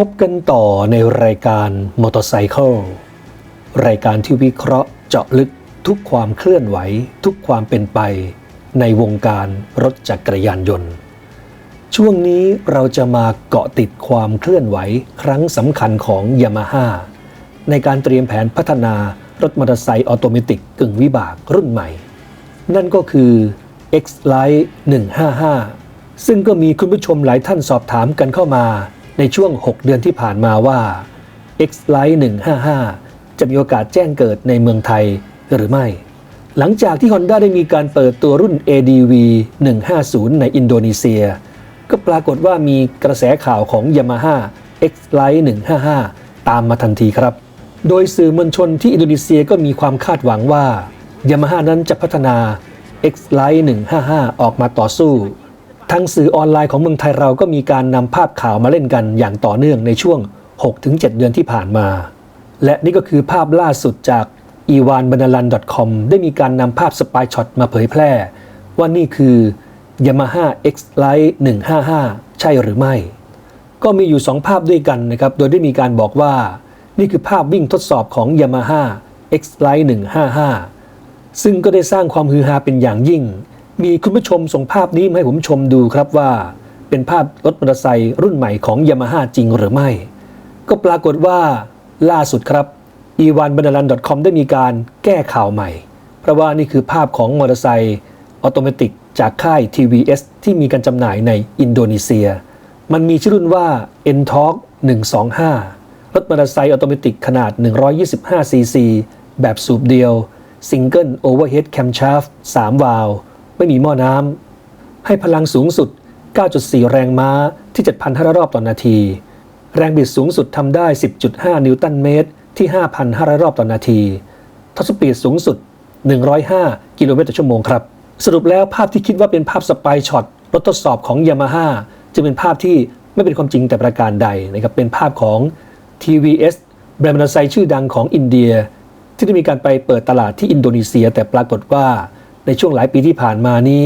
พบกันต่อในรายการมอเตอร์ไซค์รายการที่วิเคราะห์เจาะลึกทุกความเคลื่อนไหว ทุกความเป็นไป ในวงการรถจักรยานยนต์ ช่วงนี้เราจะมาเกาะติดความเคลื่อนไหวครั้งสำคัญของยามาฮ่าในการเตรียมแผนพัฒนารถมอเตอร์ไซค์ออโตเมติกกึ่งวิบากรุ่นใหม่ นั่นก็คือ X-Lite 155 ซึ่งก็มีคุณผู้ชมหลายท่านสอบถามกันเข้ามา ในช่วง 6 เดือนที่ผ่านมาว่า X-Lite 155 จะมีโอกาสแจ้งเกิดในเมืองไทยหรือไม่ หลังจากที่ Honda ได้มีการเปิดตัวรุ่น ADV 150 ในอินโดนีเซีย ก็ปรากฏว่ามีกระแสข่าวของ Yamaha X-Lite 155 ตามมาทันทีครับ โดยสื่อมวลชนที่อินโดนีเซียก็มีความคาดหวังว่า Yamaha นั้นจะพัฒนา X-Lite 155 ออกมาต่อสู้ ทางสื่อออนไลน์ของเมืองไทยเราก็มีการนำภาพข่าวมาเล่นกันอย่างต่อเนื่องในช่วง 6-7 เดือนที่ผ่านมา และนี่ก็คือภาพล่าสุดจาก e w a n b a n a l a n c o m ได้มีการนำภาพสปายช็อตมาเผยแพร่ ว่านี่คือ Yamaha X-Lite 155 ใช่หรือไม่ ก็มีอยู่ 2 ภาพด้วยกันนะครับ โดยได้มีการบอกว่า นี่คือภาพวิ่งทดสอบของ Yamaha X-Lite 155 ซึ่งก็ได้สร้างความฮือฮาเป็นอย่างยิ่ง มีคุณผู้ชมส่งภาพนี้มาให้ผมชมดูครับว่า เป็นภาพรถมอเตอร์ไซค์รุ่นใหม่ของ Yamaha จริงหรือไม่ ก็ปรากฏว่าล่าสุดครับ e w a n b a n a l a n c o m ได้มีการแก้ข่าวใหม่ เพราะว่านี่คือภาพของมอเตอร์ไซค์ออโตเมติกจากค่าย TVS ที่มีการจำหน่ายในอินโดนีเซีย มันมีชื่อรุ่นว่า n t o r q 125 รถมอเตอร์ไซค์ออโตเมติกขนาด 125cc แบบสูบเดียว Single Overhead Camshaft 3 วาล์ว ไม่มีหม้อน้ำ ให้พลังสูงสุด 9.4 แรงม้าที่ 7,500 รอบต่อนาที แรงบิดสูงสุดทำได้ 10.5 นิวตันเมตร ที่ 5,500 รอบต่อนาทีท็อปสปีดสูงสุด 105 กิโลเมตรต่อชั่วโมงครับ สรุปแล้วภาพที่คิดว่าเป็นภาพสปายช็อตรถทดสอบของ Yamaha จะเป็นภาพที่ไม่เป็นความจริงแต่ประการใดนะครับเป็นภาพของ TVS แบรนด์มอเตอร์ไซค์ชื่อดังของอินเดีย ที่ได้มีการไปเปิดตลาดที่อินโดนีเซีย แต่ปรากฏว่า ในช่วงหลายปีที่ผ่านมานี้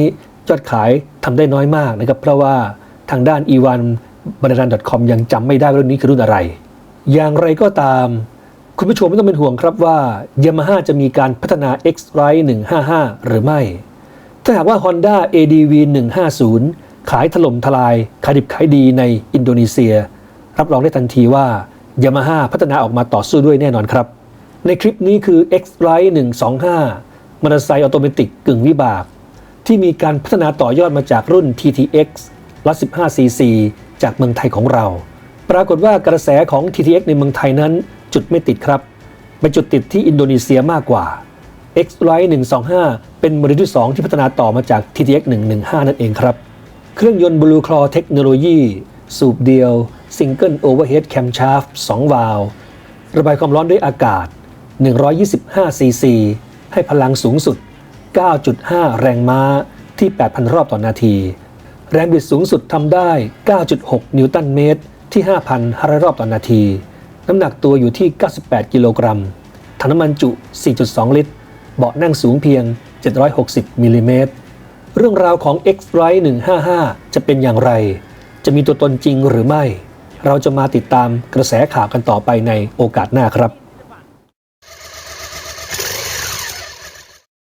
ยอดขายทำได้น้อยมากนะครับเพราะว่าทางด้าน e 1 b a n a n c o m ยังจำไม่ได้ว่ารุ่นนี้คือรุ่นอะไร อย่างไรก็ตาม คุณผู้ชมไม่ต้องเป็นห่วงครับว่า Yamaha จะมีการพัฒนา X-Rite 155 หรือไม่ ถ้าหากว่า Honda ADV 150 ขายถล่มทลายขายดิบขายดีในอินโดนีเซีย รับรองได้ทันทีว่า Yamaha พัฒนาออกมาต่อสู้ด้วยแน่นอนครับ ในคลิปนี้คือ X-Rite 125 มอเตอร์ไซค์ออโตเมติกกึ่งวิบาก ที่มีการพัฒนาต่อยอดมาจากรุ่น TTX 115cc จากเมืองไทยของเรา ปรากฏว่ากระแสของ TTX ในเมืองไทยนั้นจุดไม่ติดครับไปจุดติดที่อินโดนีเซียมากกว่า X-Lite 125 เป็นโมเดลที่ 2 ที่พัฒนาต่อมาจาก TTX 115 นั่นเองครับ เครื่องยนต์ Blue Claw เทคโนโลยีสูบเดียว Single Overhead Camshaft 2 วาล์วระบายความร้อนด้วยอากาศ 125 cc ให้พลังสูงสุด 9.5 แรงม้าที่ 8,000 รอบต่อนาที แรงบิดสูงสุดทำได้ 9.6 นิวตันเมตรที่ 5,500 รอบต่อนาที น้ำหนักตัวอยู่ที่ 98 กิโลกรัมถังน้ำมันจุ 4.2 ลิตร เบาะนั่งสูงเพียง 760 มิลลิเมตร เรื่องราวของ X-Rite 155 จะเป็นอย่างไร จะมีตัวตนจริงหรือไม่ เราจะมาติดตามกระแสข่าวกันต่อไปในโอกาสหน้าครับ